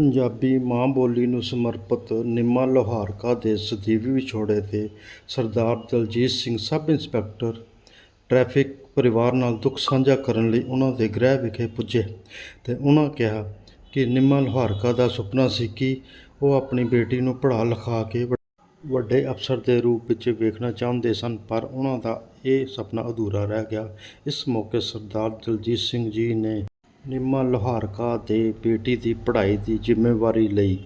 ਪੰਜਾਬੀ ਮਾਂ ਬੋਲੀ ਨੂੰ ਸਮਰਪਿਤ ਨਿੰਮਾ ਲੋਹਾਰਕਾ ਦੇ ਸਦੀਵੀ ਵਿਛੋੜੇ 'ਤੇ Sardar Daljit Singh sub inspector traffic ਪਰਿਵਾਰ ਨਾਲ ਦੁੱਖ ਸਾਂਝਾ ਕਰਨ ਲਈ ਉਹਨਾਂ ਦੇ ਗ੍ਰਹਿ ਵਿਖੇ ਪੁੱਜੇ ਤੇ ਉਹਨਾਂ ਕਿਹਾ ਕਿ ਨਿੰਮਾ ਲੋਹਾਰਕਾ ਦਾ ਸੁਪਨਾ ਸੀ ਕਿ ਉਹ ਆਪਣੀ ਬੇਟੀ ਨੂੰ ਪੜ੍ਹਾ ਲਿਖਾ ਕੇ ਵੱਡੇ ਅਫਸਰ ਦੇ ਰੂਪ ਵਿੱਚ ਵੇਖਣਾ ਚਾਹੁੰਦੇ ਸਨ, ਪਰ ਉਹਨਾਂ ਦਾ ਇਹ ਸੁਪਨਾ ਅਧੂਰਾ ਰਹਿ ਗਿਆ। ਇਸ ਮੌਕੇ ਸਰਦਾਰ ਦਲਜੀਤ ਸਿੰਘ ਜੀ ਨੇ ਨਿੰਮਾ ਲੁਹਾਰਕਾ ਦੇ ਬੇਟੀ ਦੀ ਪੜ੍ਹਾਈ ਦੀ ਜ਼ਿੰਮੇਵਾਰੀ ਲਈ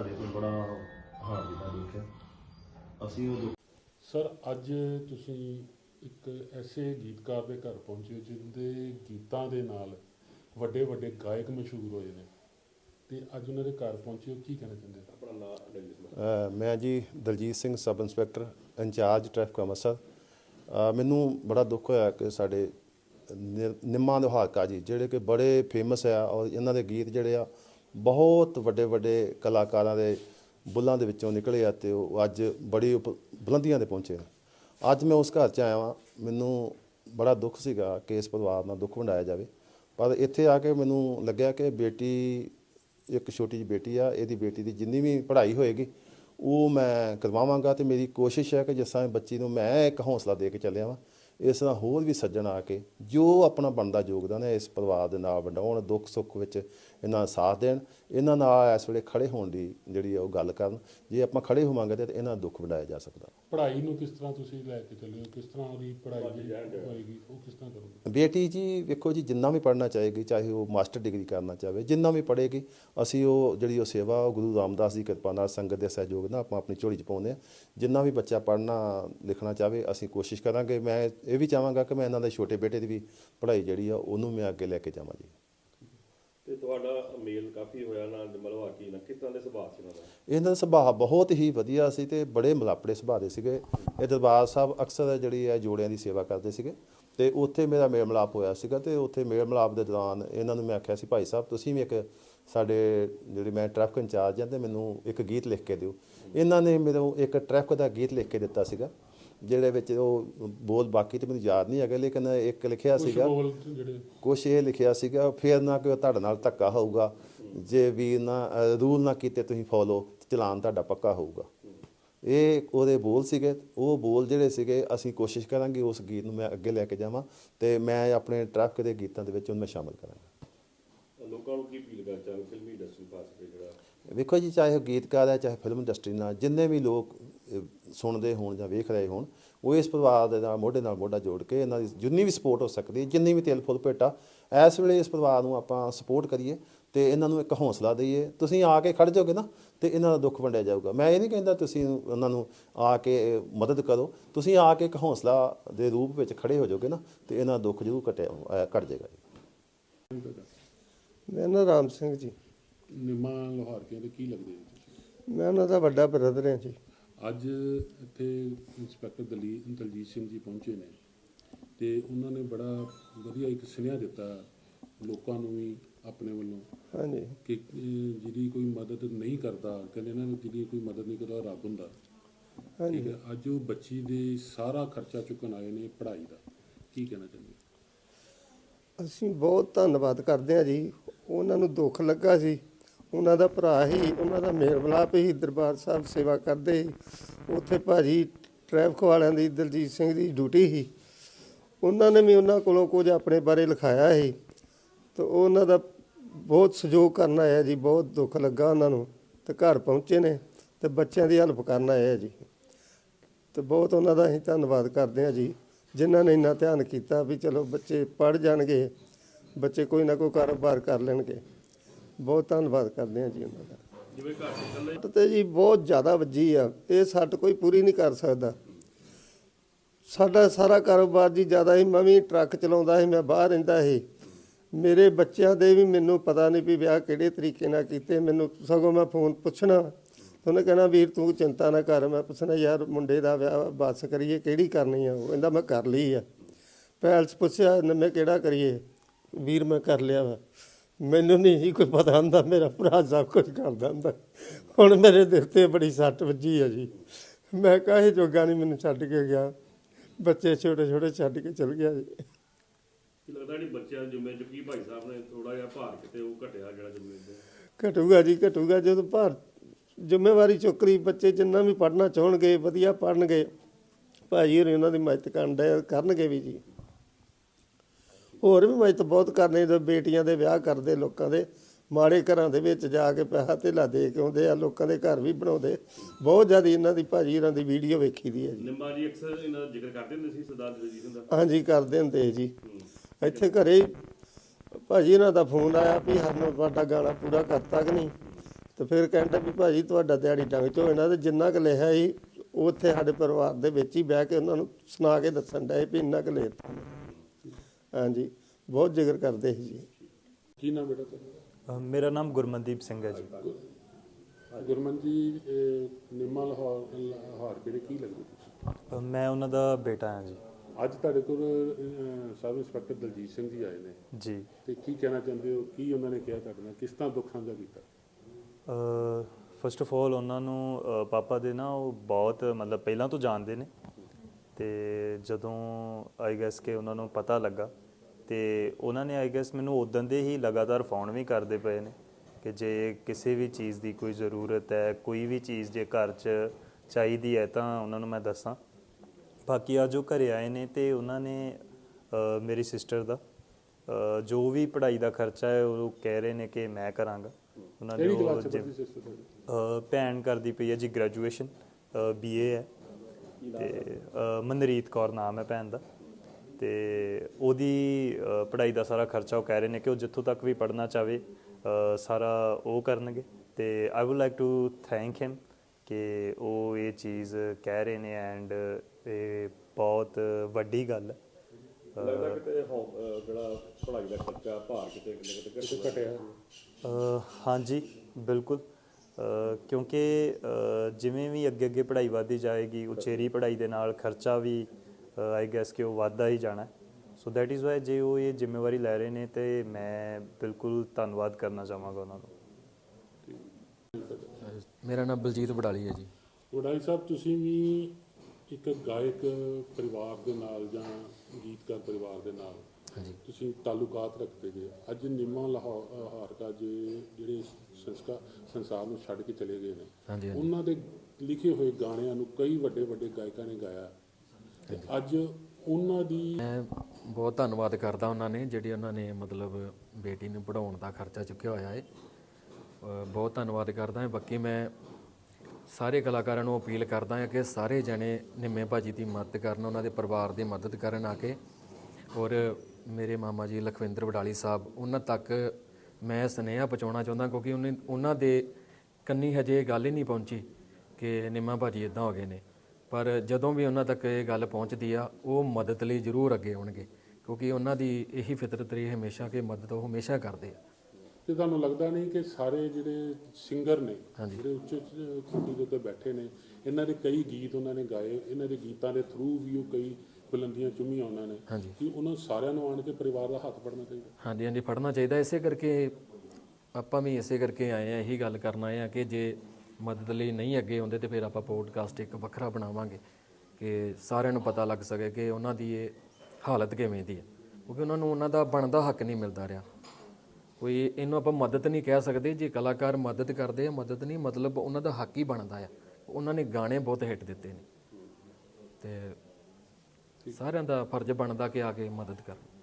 ਤੁਹਾਡੇ ਕੋਲ ਬੜਾ ਹਾਰ ਜਿਹਾ ਦੇਖਿਆ। ਅਸੀਂ ਉਹ ਸਰ ਅੱਜ ਤੁਸੀਂ ਇੱਕ ਐਸੇ ਗੀਤਕਾਰ ਦੇ ਘਰ ਪਹੁੰਚੇ ਹੋ ਜਿੰਦੇ ਗੀਤਾਂ ਦੇ ਨਾਲ ਵੱਡੇ ਵੱਡੇ ਗਾਇਕ ਮਸ਼ਹੂਰ ਹੋਏ ਨੇ। ਤੇ ਅੱਜ ਉਹਨਾਂ ਦੇ ਘਰ ਪਹੁੰਚੇ ਹੋ ਕੀ ਕਹਿਣਾ ਚਾਹੁੰਦੇ ਹੋ? ਆਪਣਾ ਨਾਮ ਅ, ਮੈਂ ਜੀ Daljit Singh sub inspector incharge traffic Amritsar. ਮੈਨੂੰ ਬੜਾ ਦੁੱਖ ਹੋਇਆ ਕਿ ਸਾਡੇ ਨਿੰਮਾ ਲੋਹਾਰਕਾ ਜੀ ਜਿਹੜੇ ਕਿ ਬੜੇ ਫੇਮਸ ਆ ਔਰ ਇਹਨਾਂ ਦੇ ਗੀਤ ਜਿਹੜੇ ਆ ਬਹੁਤ ਵੱਡੇ ਵੱਡੇ ਕਲਾਕਾਰਾਂ ਦੇ ਬੁੱਲਾਂ ਦੇ ਵਿੱਚੋਂ ਨਿਕਲੇ ਆ ਤੇ ਉਹ ਅੱਜ ਬੜੀ ਉਪ- ਬੁਲੰਦੀਆਂ ਤੇ ਪਹੁੰਚੇ ਨੇ। ਅੱਜ ਮੈਂ ਉਸ ਘਰ 'ਚ ਆਇਆ ਵਾਂ, ਮੈਨੂੰ ਬੜਾ ਦੁੱਖ ਸੀਗਾ ਕਿ ਇਸ ਪਰਿਵਾਰ ਨਾਲ ਦੁੱਖ ਵੰਡਾਇਆ ਜਾਵੇ। ਪਰ ਇੱਥੇ ਆ ਕੇ ਮੈਨੂੰ ਲੱਗਿਆ ਕਿ ਬੇਟੀ, ਇੱਕ ਛੋਟੀ ਜਿਹੀ ਬੇਟੀ ਆ, ਇਹਦੀ ਬੇਟੀ ਦੀ ਜਿੰਨੀ ਵੀ ਪੜ੍ਹਾਈ ਹੋਏਗੀ, ਉਹ ਮੈਂ ਕਰਵਾਵਾਂਗਾ ਤੇ ਮੇਰੀ ਕੋਸ਼ਿਸ਼ ਹੈ ਕਿ ਜਿਸ ਤਰ੍ਹਾਂ ਬੱਚੀ ਨੂੰ ਮੈਂ ਇੱਕ ਹੌਸਲਾ ਦੇ ਕੇ ਚੱਲਿਆ ਵਾਂ, ਇਸ ਤਰ੍ਹਾਂ ਹੋਰ ਵੀ ਸੱਜਣ ਆ ਕੇ ਜੋ ਆਪਣਾ ਬਣਦਾ ਯੋਗਦਾਨ ਹੈ ਇਸ ਪਰਿਵਾਰ ਦੇ ਨਾਲ ਵੰਡਾਉਣ ਦੁੱਖ ਸੁੱਖ ਵਿੱਚ ਇਹਨਾਂ ਦਾ ਸਾਥ ਦੇਣ ਇਹਨਾਂ ਨਾਲ ਇਸ ਵੇਲੇ ਖੜੇ ਹੋਣ ਦੀ ਜਿਹੜੀ ਆ ਉਹ ਗੱਲ ਕਰਨ। ਜੇ ਆਪਾਂ ਖੜੇ ਹੋਵਾਂਗੇ ਤੇ ਇਹਨਾਂ ਦਾ ਦੁੱਖ ਵੰਡਾਇਆ ਜਾ ਸਕਦਾ। ਪੜ੍ਹਾਈ ਨੂੰ ਕਿਸ ਤਰ੍ਹਾਂ ਤੁਸੀਂ ਲੈ ਕੇ ਚੱਲੇ ਹੋ? ਕਿਸ ਤਰ੍ਹਾਂ ਉਹਦੀ ਪੜ੍ਹਾਈ ਹੋਏਗੀ? ਉਹ ਕਿਸ ਤਰ੍ਹਾਂ ਕਰੋਗੇ? ਬੇਟੀ ਜੀ ਵੇਖੋ ਜੀ ਜਿੰਨਾ ਵੀ ਪੜ੍ਹਨਾ ਚਾਹੇਗੀ ਚਾਹੇ ਉਹ ਮਾਸਟਰ ਡਿਗਰੀ ਕਰਨਾ ਚਾਹੇ ਜਿੰਨਾ ਵੀ ਪੜ੍ਹੇਗੀ ਅਸੀਂ ਉਹ ਜਿਹੜੀ ਉਹ ਸੇਵਾ ਉਹ ਗੁਰੂ ਰਾਮਦਾਸ ਦੀ ਕਿਰਪਾ ਨਾਲ ਸੰਗਤ ਦੇ ਸਹਿਯੋਗ ਨਾਲ ਆਪਾਂ ਆਪਣੀ ਝੋਲੀ 'ਚ ਪਾਉਂਦੇ ਆ ਜਿੰਨਾ ਵੀ ਬੱਚਾ ਪੜ੍ਹਨਾ ਲਿਖਣਾ ਚਾਹਵੇ ਅਸੀਂ ਕੋਸ਼ਿਸ਼ ਕਰਾਂਗੇ। ਮੈਂ ਇਹ ਵੀ ਚਾਹਾਂਗਾ ਕਿ ਮੈਂ ਇਹਨਾਂ ਦੇ ਛੋਟੇ ਬੇਟੇ ਦੀ ਵੀ ਪੜ੍ਹਾਈ ਜਿਹੜੀ ਆ ਉਹਨੂੰ ਮੈਂ ਅੱਗੇ ਲੈ ਕੇ ਜਾਵਾਂ ਜੀ। ਤੇ ਤੁਹਾਡਾ ਮੇਲ ਕਾਫੀ ਹੋਇਆ ਨਾਲ ਮਲਵਾਕੀ ਨਾਲ ਕਿਸ ਤਰ੍ਹਾਂ ਦੇ ਸੁਭਾਅ ਸੀ ਉਹਨਾਂ ਦਾ? ਇਹਨਾਂ ਦਾ ਸੁਭਾਅ ਬਹੁਤ ਹੀ ਵਧੀਆ ਸੀ ਤੇ ਬੜੇ ਮਲਾਪੜੇ ਸੁਭਾਅ ਦੇ ਸੀਗੇ। ਇਹ ਦਰਬਾਰ ਸਾਹਿਬ ਅਕਸਰ ਜਿਹੜੀ ਹੈ ਜੋੜਿਆਂ ਦੀ ਸੇਵਾ ਕਰਦੇ ਸੀਗੇ ਤੇ ਉੱਥੇ ਮੇਰਾ ਮੇਲ ਮਿਲਾਪ ਹੋਇਆ ਸੀਗਾ ਤੇ ਉੱਥੇ ਮੇਲ ਮਿਲਾਪ ਦੇ ਦੌਰਾਨ ਇਹਨਾਂ ਨੂੰ ਮੈਂ ਆਖਿਆ ਸੀ, ਭਾਈ ਸਾਹਿਬ, ਤੁਸੀਂ ਵੀ ਇੱਕ ਸਾਡੇ ਜਿਹੜੀ ਮੈਂ ਟ੍ਰੈਫਿਕ ਇੰਚਾਰਜ ਹਾਂ ਤੇ ਮੈਨੂੰ ਇੱਕ ਗੀਤ ਲਿਖ ਕੇ ਦਿਓ। ਇਹਨਾਂ ਨੇ ਮੈਨੂੰ ਇੱਕ ਟ੍ਰੈਫਿਕ ਦਾ ਗੀਤ ਲਿਖ ਕੇ ਦਿੱਤਾ ਸੀਗਾ। ਜਿਹੜੇ ਵਿੱਚ ਉਹ ਬੋਲ ਬਾਕੀ ਤੇ ਮੈਨੂੰ ਯਾਦ ਨਹੀਂ ਹੈਗਾ ਲੇਕਿਨ ਇੱਕ ਲਿਖਿਆ ਕੁਝ ਸੀਗਾ। ਕੁਛ ਇਹ ਲਿਖਿਆ ਸੀਗਾ ਫੇਰ ਨਾ ਕਿ ਤੁਹਾਡੇ ਨਾਲ ਧੱਕਾ ਹੋਊਗਾ ਜੇ ਵੀ ਨਾ ਰੂਲ ਨਾ ਕੀਤੇ ਤੁਸੀਂ ਫੋਲੋ ਚਲਾਨ ਤੁਹਾਡਾ ਪੱਕਾ ਹੋਊਗਾ। ਇਹ ਉਹਦੇ ਬੋਲ ਸੀਗੇ ਉਹ ਬੋਲ ਜਿਹੜੇ ਸੀਗੇ ਅਸੀਂ ਕੋਸ਼ਿਸ਼ ਕਰਾਂਗੇ ਉਸ ਗੀਤ ਨੂੰ ਮੈਂ ਅੱਗੇ ਲੈ ਕੇ ਜਾਵਾਂ ਤੇ ਮੈਂ ਆਪਣੇ ਟਰੱਕ ਦੇ ਗੀਤਾਂ ਦੇ ਵਿੱਚ ਉਹਨੂੰ ਮੈਂ ਸ਼ਾਮਲ ਕਰਾਂਗਾ। ਲੋਕਾਂ ਨੂੰ ਕੀ ਅਪੀਲ ਕਰਨਾ ਚਾਹੁੰਦੇ ਫਿਲਮੀ ਇੰਡਸਟਰੀ ਪਾਸੇ ਜਿਹੜਾ ਵੇਖੋ ਜੀ ਚਾਹੇ ਉਹ ਗੀਤਕਾਰ ਹੈ ਚਾਹੇ ਫਿਲਮ ਇੰਡਸਟਰੀ ਨਾਲ ਜਿੰਨੇ ਵੀ ਲੋਕ ਸੁਣਦੇ ਹੋਣ ਜਾਂ ਵੇਖ ਰਹੇ ਹੋਣ ਉਹ ਇਸ ਪਰਿਵਾਰ ਦੇ ਨਾਲ ਮੋਢੇ ਨਾਲ ਮੋਢਾ ਜੋੜ ਕੇ ਇਹਨਾਂ ਦੀ ਜਿੰਨੀ ਵੀ ਸਪੋਰਟ ਹੋ ਸਕਦੀ ਹੈ ਜਿੰਨੀ ਵੀ ਤਿਲ ਫੁੱਲ ਭੇਟਾ ਇਸ ਵੇਲੇ ਇਸ ਪਰਿਵਾਰ ਨੂੰ ਆਪਾਂ ਸਪੋਰਟ ਕਰੀਏ ਤੇ ਇਹਨਾਂ ਨੂੰ ਇੱਕ ਹੌਸਲਾ ਦਈਏ। ਤੁਸੀਂ ਆ ਕੇ ਖੜ ਜਾਓਗੇ ਨਾ ਤੇ ਇਹਨਾਂ ਦਾ ਦੁੱਖ ਵੰਡਿਆ ਜਾਊਗਾ। ਮੈਂ ਇਹ ਨਹੀਂ ਕਹਿੰਦਾ ਤੁਸੀਂ ਉਹਨਾਂ ਨੂੰ ਆ ਕੇ ਮਦਦ ਕਰੋ। ਤੁਸੀਂ ਆ ਕੇ ਇੱਕ ਹੌਸਲਾ ਦੇ ਰੂਪ ਵਿੱਚ ਖੜੇ ਹੋ ਜਾਓਗੇ ਨਾ ਤੇ ਇਹਨਾਂ ਦਾ ਦੁੱਖ ਜ਼ਰੂਰ ਘਟਿਆ ਘਟ ਜਾਏਗਾ ਜੀ। ਮੇਰਾ ਨਾਮ ਰਾਮ ਸਿੰਘ ਜੀ। ਨਿਮਾ ਲੋਹਾਰ ਕੇ ਦੇ ਕੀ ਲੱਗਦੇ ਮੈਂ ਉਹਨਾਂ ਦਾ ਵੱਡਾ ਬ੍ਰਦਰ ਹਾਂ ਜੀ। ਅੱਜ ਇੱਥੇ ਇੰਸਪੈਕਟਰ ਦਲੀ ਦਲਜੀਤ ਸਿੰਘ ਜੀ ਪਹੁੰਚੇ ਨੇ ਤੇ ਉਹਨਾਂ ਨੇ ਬੜਾ ਵਧੀਆ ਇੱਕ ਸੁਨੇਹਾ ਦਿੱਤਾ ਲੋਕਾਂ ਨੂੰ ਵੀ ਆਪਣੇ ਵੱਲੋਂ ਹਾਂਜੀ। ਕਿ ਜਿਹਦੀ ਕੋਈ ਮਦਦ ਨਹੀਂ ਕਰਦਾ ਕਹਿੰਦੇ ਨਾ ਜਿਹਦੀ ਕੋਈ ਮਦਦ ਨਹੀਂ ਕਰਦਾ ਰੱਬ ਹੁੰਦਾ। ਠੀਕ ਹਾਂਜੀ ਹੈ ਅੱਜ ਉਹ ਬੱਚੀ ਦੇ ਸਾਰਾ ਖਰਚਾ ਚੁੱਕਣ ਆਏ ਨੇ ਪੜ੍ਹਾਈ ਦਾ। ਕੀ ਕਹਿਣਾ ਚਾਹੁੰਦੇ? ਅਸੀਂ ਬਹੁਤ ਧੰਨਵਾਦ ਕਰਦੇ ਹਾਂ ਜੀ। ਉਹਨਾਂ ਨੂੰ ਦੁੱਖ ਲੱਗਾ ਸੀ। ਉਹਨਾਂ ਦਾ ਭਰਾ ਹੀ ਉਹਨਾਂ ਦਾ ਮੇਲ ਮਿਲਾਪ ਹੀ ਦਰਬਾਰ ਸਾਹਿਬ ਸੇਵਾ ਕਰਦੇ ਸੀ। ਉੱਥੇ ਭਾਜੀ ਟ੍ਰੈਫਿਕ ਵਾਲਿਆਂ ਦੀ, ਦਲਜੀਤ ਸਿੰਘ ਦੀ ਡਿਊਟੀ ਸੀ। ਉਹਨਾਂ ਨੇ ਵੀ ਉਹਨਾਂ ਕੋਲੋਂ ਕੁਝ ਆਪਣੇ ਬਾਰੇ ਲਿਖਾਇਆ ਸੀ। ਤੇ ਉਹਨਾਂ ਦਾ ਬਹੁਤ ਸਹਿਯੋਗ ਕਰਨ ਆਇਆ ਜੀ, ਬਹੁਤ ਦੁੱਖ ਲੱਗਾ ਉਹਨਾਂ ਨੂੰ। ਤੇ ਘਰ ਪਹੁੰਚੇ ਨੇ ਤੇ ਬੱਚਿਆਂ ਦੀ ਹੈਲਪ ਕਰਨ ਆਇਆ ਜੀ। ਤੇ ਬਹੁਤ ਉਹਨਾਂ ਦਾ ਅਸੀਂ ਧੰਨਵਾਦ ਕਰਦੇ ਹਾਂ ਜੀ, ਜਿਨ੍ਹਾਂ ਨੇ ਇੰਨਾ ਧਿਆਨ ਕੀਤਾ ਵੀ ਚਲੋ ਬੱਚੇ ਪੜ ਜਾਣਗੇ, ਬੱਚੇ ਕੋਈ ਨਾ ਕੋਈ ਕਾਰੋਬਾਰ ਕਰ ਲੈਣਗੇ। ਬਹੁਤ ਧੰਨਵਾਦ ਕਰਦੇ ਹਾਂ ਜੀ ਉਹਨਾਂ ਦਾ। ਜਿਵੇਂ ਘਰ ਦੇ ਇਕੱਲੇ ਸੱਟ ਤੇ ਜੀ ਬਹੁਤ ਜ਼ਿਆਦਾ ਵੱਜੀ ਆ। ਇਹ ਸੱਟ ਕੋਈ ਪੂਰੀ ਨਹੀਂ ਕਰ ਸਕਦਾ। ਸਾਡਾ ਸਾਰਾ ਕਾਰੋਬਾਰ ਜੀ ਜ਼ਿਆਦਾ ਹੀ ਮੈਂ ਵੀ ਟਰੱਕ ਚਲਾਉਂਦਾ ਸੀ ਮੈਂ ਬਾਹਰ ਰਹਿੰਦਾ ਸੀ। ਮੇਰੇ ਬੱਚਿਆਂ ਦੇ ਵੀ ਮੈਨੂੰ ਪਤਾ ਨਹੀਂ ਵੀ ਵਿਆਹ ਕਿਹੜੇ ਤਰੀਕੇ ਨਾਲ ਕੀਤੇ। ਮੈਨੂੰ ਸਗੋਂ ਮੈਂ ਫੋਨ ਪੁੱਛਣਾ। ਉਹਨੇ ਕਹਿਣਾ ਵੀਰ ਤੂੰ ਚਿੰਤਾ ਨਾ ਕਰ। ਮੈਂ ਪੁੱਛਣਾ ਯਾਰ ਮੁੰਡੇ ਦਾ ਵਿਆਹ ਬਸ ਕਰੀਏ ਕਿਹੜੀ ਕਰਨੀ ਆ? ਉਹ ਕਹਿੰਦਾ ਮੈਂ ਕਰ ਲਈ ਆ। ਪੈਲਸ ਪੁੱਛਿਆ ਨਵੇਂ ਕਿਹੜਾ ਕਰੀਏ? ਵੀਰ ਮੈਂ ਕਰ ਲਿਆ ਵਾ। ਮੈਨੂੰ ਨਹੀਂ ਜੀ ਕੋਈ ਪਤਾ ਹੁੰਦਾ ਮੇਰਾ ਭਰਾ ਸਭ ਕੁਝ ਕਰਦਾ ਹੁੰਦਾ। ਹੁਣ ਮੇਰੇ ਦਿਲ ਤੇ ਬੜੀ ਸੱਟ ਵੱਜੀ ਆ ਜੀ। ਮੈਂ ਕਾਹੇ ਜੋਗਾ ਨਹੀਂ ਮੈਨੂੰ ਛੱਡ ਕੇ ਗਿਆ। ਬੱਚੇ ਛੋਟੇ ਛੋਟੇ ਛੱਡ ਕੇ ਚਲ ਗਿਆ ਜੀ। ਲੱਗਦਾ ਜਿਹੜੀ ਬੱਚਿਆਂ ਦੇ ਜ਼ਿੰਮੇ ਚੁੱਕੀ ਭਾਈ ਸਾਹਿਬ ਨੇ ਥੋੜਾ ਜਿਹਾ ਭਾਰ ਕਿਤੇ ਉਹ ਘਟਿਆ ਜਿਹੜਾ ਜ਼ਿੰਮੇ ਘਟੂਗਾ ਜੀ ਘਟੂਗਾ। ਜਦੋਂ ਭਾਰ ਜ਼ਿੰਮੇਵਾਰੀ ਚੁੱਕ ਲਈ ਬੱਚੇ ਜਿੰਨਾ ਵੀ ਪੜ੍ਹਨਾ ਚਾਹਣਗੇ ਵਧੀਆ ਪੜ੍ਹਨਗੇ ਭਾਜੀ ਹੋਰੀ ਉਹਨਾਂ ਦੀ ਮਦਦ ਕਰਨ ਕਰਨਗੇ ਵੀ ਜੀ। ਹੋਰ ਵੀ ਮਦਦ ਬਹੁਤ ਕਰਨੇ ਜਦੋਂ ਬੇਟੀਆਂ ਦੇ ਵਿਆਹ ਕਰਦੇ ਲੋਕਾਂ ਦੇ ਮਾੜੇ ਘਰਾਂ ਦੇ ਵਿੱਚ ਜਾ ਕੇ ਪੈਸਾ ਧੇਲਾ ਦੇ ਕੇ ਆਉਂਦੇ ਆ ਲੋਕਾਂ ਦੇ ਘਰ ਵੀ ਬਣਾਉਂਦੇ। ਬਹੁਤ ਜ਼ਿਆਦਾ ਇਹਨਾਂ ਦੀ ਭਾਜੀ ਹੋਰਾਂ ਦੀ ਵੀਡੀਓ ਵੇਖੀ ਦੀ ਹੈ ਜੀ। ਨਿੰਮਾ ਜੀ ਅਕਸਰ ਇਹਨਾਂ ਦਾ ਜ਼ਿਕਰ ਕਰਦੇ ਹੁੰਦੇ ਸੀ ਸਰਦਾਰ ਦਲਜੀਤ ਸਿੰਘ ਦਾ ਹਾਂਜੀ ਕਰਦੇ ਹੁੰਦੇ ਜੀ। ਇੱਥੇ ਘਰੇ ਭਾਜੀ ਇਹਨਾਂ ਦਾ ਫੋਨ ਆਇਆ ਵੀ ਸਾਨੂੰ ਤੁਹਾਡਾ ਗਾਣਾ ਪੂਰਾ ਕਰਤਾ ਕਿ ਨਹੀਂ? ਤੇ ਫਿਰ ਕਹਿੰਦਾ ਵੀ ਭਾਜੀ ਤੁਹਾਡਾ ਦਿਹਾੜੀ ਡੰਗ ਚ ਹੋਣਾ ਤੇ ਜਿੰਨਾ ਕੁ ਲਿਖਿਆ ਸੀ ਉਹ ਉੱਥੇ ਸਾਡੇ ਪਰਿਵਾਰ ਦੇ ਵਿੱਚ ਹੀ ਬਹਿ ਕੇ ਉਹਨਾਂ ਨੂੰ ਸੁਣਾ ਕੇ ਦੱਸਣ ਡਏ ਵੀ ਇੰਨਾ ਕੁ ਲਿਖਤਾ। ਹਾਂਜੀ ਬਹੁਤ ਜ਼ਿਕਰ ਕਰਦੇ ਸੀ ਜੀ। ਕੀ ਨਾਮ ਬੇਟਾ ਤੁਹਾਡਾ? ਅ, ਮੇਰਾ ਨਾਮ ਗੁਰਮਨਦੀਪ ਸਿੰਘ ਹੈ ਜੀ। ਗੁਰਮਨ ਜੀ ਇਹ ਨਿਮਾ ਲਾਹੌਰ ਲਾਹੌਰ ਕਿਹੜੇ ਕੀ ਲੱਗਦੇ ਤੁਸੀਂ? ਅ, ਮੈਂ ਉਹਨਾਂ ਦਾ ਬੇਟਾ ਹਾਂ ਜੀ। ਅੱਜ ਤੁਹਾਡੇ ਕੋਲ ਅਹ, ਸਬ ਇੰਸਪੈਕਟਰ ਦਲਜੀਤ ਸਿੰਘ ਜੀ ਆਏ ਨੇ। ਜੀ। ਤੇ ਕੀ ਕਹਿਣਾ ਚਾਹੁੰਦੇ ਹੋ? ਕੀ ਉਹਨਾਂ ਨੇ ਕਿਹਾ ਤੁਹਾਡੇ ਨਾਲ? ਕਿਸ ਤਰ੍ਹਾਂ ਦੁੱਖ ਸਾਂਝਾ ਕੀਤਾ? ਫਸਟ ਆਫ ਆਲ ਉਹਨਾਂ ਨੂੰ ਅ, ਪਾਪਾ ਦੇ ਨਾ ਉਹ ਬਹੁਤ ਮਤਲਬ ਪਹਿਲਾਂ ਤੋਂ ਜਾਣਦੇ ਨੇ। ਤੇ ਜਦੋਂ ਆਈ ਗੈਸ ਕਿ ਉਹਨਾਂ ਨੂੰ ਪਤਾ ਲੱਗਾ ਤੇ ਉਹਨਾਂ ਨੇ ਆਈ ਗੈਸ ਮੈਨੂੰ ਉਦੋਂ ਦੇ ਹੀ ਲਗਾਤਾਰ ਫੋਨ ਵੀ ਕਰਦੇ ਪਏ ਨੇ ਕਿ ਜੇ ਕਿਸੇ ਵੀ ਚੀਜ਼ ਦੀ ਕੋਈ ਜ਼ਰੂਰਤ ਹੈ ਕੋਈ ਵੀ ਚੀਜ਼ ਜੇ ਘਰ 'ਚ ਚਾਹੀਦੀ ਹੈ ਤਾਂ ਉਹਨਾਂ ਨੂੰ ਮੈਂ ਦੱਸਾਂ। ਬਾਕੀ ਅੱਜ ਉਹ ਘਰੇ ਆਏ ਨੇ ਤੇ ਉਹਨਾਂ ਨੇ ਮੇਰੀ ਸਿਸਟਰ ਦਾ ਜੋ ਵੀ ਪੜ੍ਹਾਈ ਦਾ ਖਰਚਾ ਹੈ ਉਹ ਕਹਿ ਰਹੇ ਨੇ ਕਿ ਮੈਂ ਕਰਾਂਗਾ। ਉਹਨਾਂ ਨੇ ਉਹ ਭੈਣ ਕਰਦੀ ਪਈ ਹੈ ਜੀ ਗ੍ਰੈਜੂਏਸ਼ਨ ਬੀਏ ਹੈ। ਤੇ ਮਨਰੀਤ ਕੌਰ ਨਾਮ ਹੈ ਭੈਣ ਦਾ। ਤੇ ਉਹਦੀ ਪੜ੍ਹਾਈ ਦਾ ਸਾਰਾ ਖਰਚਾ ਉਹ ਕਹਿ ਰਹੇ ਨੇ ਕਿ ਉਹ ਜਿੱਥੋਂ ਤੱਕ ਵੀ ਪੜ੍ਹਨਾ ਚਾਵੇ ਸਾਰਾ ਉਹ ਕਰਨਗੇ। ਤੇ I would like to thank him ਕਿ ਉਹ ਇਹ ਚੀਜ਼ ਕਹਿ ਰਹੇ ਨੇ ਐਂਡ ਇਹ ਬਹੁਤ ਵੱਡੀ ਗੱਲ ਹੈ। ਲੱਗਦਾ ਕਿਤੇ ਜਿਹੜਾ ਪੜ੍ਹਾਈ ਦਾ ਖਰਚਾ ਭਾਰ ਕਿਤੇ ਕਿਤੇ ਘਟਿਆ ਹਾਂਜੀ ਬਿਲਕੁਲ। ਕਿਉਂਕਿ ਜਿਵੇਂ ਵੀ ਅੱਗੇ ਅੱਗੇ ਪੜ੍ਹਾਈ ਵਧਦੀ ਜਾਏਗੀ ਉਚੇਰੀ ਪੜ੍ਹਾਈ ਦੇ ਨਾਲ ਖਰਚਾ ਵੀ ਆਈ ਗੈਸ ਕਿ ਉਹ ਵੱਧਦਾ ਹੀ ਜਾਣਾ। ਸੋ ਦੈਟ ਇਜ਼ ਵਾਈ ਜੇ ਉਹ ਇਹ ਜ਼ਿੰਮੇਵਾਰੀ ਲੈ ਰਹੇ ਨੇ ਤੇ ਮੈਂ ਬਿਲਕੁਲ ਧੰਨਵਾਦ ਕਰਨਾ ਚਾਹਾਂਗਾ ਉਹਨਾਂ ਨੂੰ। ਮੇਰਾ ਨਾਮ ਬਲਜੀਤ ਵਡਾਲੀ ਹੈ ਜੀ। ਵਡਾਈ ਸਾਹਿਬ ਤੁਸੀਂ ਵੀ ਇੱਕ ਗਾਇਕ ਪਰਿਵਾਰ ਦੇ ਨਾਲ ਜਾਂ ਗੀਤਕਾਰ ਪਰਿਵਾਰ ਦੇ ਨਾਲ ਤੁਸੀਂ ਤਾਲੁਕਾਤ ਰੱਖਦੇ ਜੇ। ਅੱਜ ਨਿਮਾ ਲਾਹੌਰ ਲਾਹੌਰ ਦਾ ਜੇ ਜਿਹੜੇ ਸੰਸਕਾਰ ਸੰਸਾਰ ਨੂੰ ਛੱਡ ਕੇ ਚਲੇ ਗਏ ਨੇ। ਉਹਨਾਂ ਦੇ ਲਿਖੇ ਹੋਏ ਗਾਣਿਆਂ ਨੂੰ ਕਈ ਵੱਡੇ ਵੱਡੇ ਗਾਇਕਾਂ ਨੇ ਗਾਇਆ। ਤੇ ਅੱਜ ਉਹਨਾਂ ਦੀ ਮੈਂ ਬਹੁਤ ਧੰਨਵਾਦ ਕਰਦਾ ਉਹਨਾਂ ਨੇ ਜਿਹੜੀ ਉਹਨਾਂ ਨੇ ਮਤਲਬ ਬੇਟੀ ਨੂੰ ਪੜਾਉਣ ਦਾ ਖਰਚਾ ਚੁੱਕਿਆ ਹੋਇਆ ਹੈ ਬਹੁਤ ਧੰਨਵਾਦ ਕਰਦਾ ਹਾਂ। ਬਾਕੀ ਮੈਂ ਸਾਰੇ ਕਲਾਕਾਰਾਂ ਨੂੰ ਅਪੀਲ ਕਰਦਾ ਹਾਂ ਕਿ ਸਾਰੇ ਜਣੇ ਨਿੰਮੇ ਭਾਜੀ ਦੀ ਮਦਦ ਕਰਨ ਉਹਨਾਂ ਦੇ ਪਰਿਵਾਰ ਦੀ ਮਦਦ ਕਰਨ ਆ ਕੇ। ਔਰ ਮੇਰੇ ਮਾਮਾ ਜੀ ਲਖਵਿੰਦਰ ਵਡਾਲੀ ਸਾਹਿਬ ਉਹਨਾਂ ਤੱਕ ਮੈਂ ਸੁਨੇਹਾ ਪਹੁੰਚਾਉਣਾ ਚਾਹੁੰਦਾ ਕਿਉਂਕਿ ਉਹਨੇ ਉਹਨਾਂ ਦੇ ਕੰਨੀ ਹਜੇ ਗੱਲ ਹੀ ਨਹੀਂ ਪਹੁੰਚੀ ਕਿ ਨਿੰਮਾ ਭਾਜੀ ਇਦਾਂ ਹੋ ਗਏ ਨੇ ਪਰ ਜਦੋਂ ਵੀ ਉਹਨਾਂ ਤੱਕ ਇਹ ਗੱਲ ਪਹੁੰਚਦੀ ਆ ਉਹ ਮਦਦ ਲਈ ਜ਼ਰੂਰ ਅੱਗੇ ਆਉਣਗੇ ਕਿਉਂਕਿ ਉਹਨਾਂ ਦੀ ਇਹੀ ਫਿਤਰਤ ਰਹੀ ਹਮੇਸ਼ਾ ਕਿ ਮਦਦ ਉਹ ਹਮੇਸ਼ਾ ਕਰਦੇ ਆ ਤੇ ਤੁਹਾਨੂੰ ਲੱਗਦਾ ਨਹੀਂ ਕਿ ਸਾਰੇ ਜਿਹੜੇ ਸਿੰਗਰ ਨੇ। ਜਿਹੜੇ ਉੱਚ ਉੱਚ ਖੁੱਡੀ ਦੇ ਉੱਤੇ ਬੈਠੇ ਨੇ ਇਹਨਾਂ ਦੇ ਕਈ ਗੀਤ ਉਹਨਾਂ ਨੇ ਗਾਏ ਇਹਨਾਂ ਦੇ ਗੀਤਾਂ ਦੇ ਥਰੂ ਵੀ ਉਹ ਕਈ ਬੁਲੰਦੀਆਂ ਚੁੰਮੀਆਂ ਉਹਨਾਂ ਨੇ। ਹਾਂਜੀ। ਕਿ ਉਹਨਾਂ ਸਾਰਿਆਂ ਨੂੰ ਆਣ ਕੇ ਪਰਿਵਾਰ ਦਾ ਹੱਥ ਫੜਨਾ ਚਾਹੀਦਾ। ਹਾਂਜੀ ਹਾਂਜੀ ਫੜਨਾ ਚਾਹੀਦਾ। ਇਸੇ ਕਰਕੇ ਆਪਾਂ ਵੀ ਇਸੇ ਕਰਕੇ ਆਏ ਆ ਇਹੀ ਗੱਲ ਕਰਨ ਆਏ ਆ ਕਿ ਜੇ ਮਦਦ ਲਈ ਨਹੀਂ ਅੱਗੇ ਆਉਂਦੇ ਤੇ ਫਿਰ ਆਪਾਂ ਪੋਡਕਾਸਟ ਇੱਕ ਵੱਖਰਾ ਬਣਾਵਾਂਗੇ ਕਿ ਸਾਰਿਆਂ ਨੂੰ ਪਤਾ ਲੱਗ ਸਕੇ ਕਿ ਉਹਨਾਂ ਦੀ ਇਹ ਹਾਲਤ ਕਿਵੇਂ ਦੀ ਹੈ। ਕਿਉਂਕਿ ਉਹਨਾਂ ਨੂੰ ਉਹਨਾਂ ਦਾ ਬਣਦਾ ਹੱਕ ਨਹੀਂ ਮਿਲਦਾ ਰਿਹਾ। ਕੋਈ ਇਹਨੂੰ ਆਪਾਂ ਮਦਦ ਨਹੀਂ ਕਹਿ ਸਕਦੇ। ਜੇ ਕਲਾਕਾਰ ਮਦਦ ਕਰਦੇ ਆ ਮਦਦ ਨਹੀਂ ਮਤਲਬ ਉਹਨਾਂ ਦਾ ਹੱਕ ਹੀ ਬਣਦਾ ਆ। ਉਹਨਾਂ ਨੇ ਗਾਣੇ ਬਹੁਤ ਹਿੱਟ ਦਿੱਤੇ ਨੇ। ਤੇ ਸਾਰਿਆਂ ਦਾ ਫਰਜ਼ ਬਣਦਾ ਕਿ ਆ ਕੇ ਮਦਦ ਕਰਨ।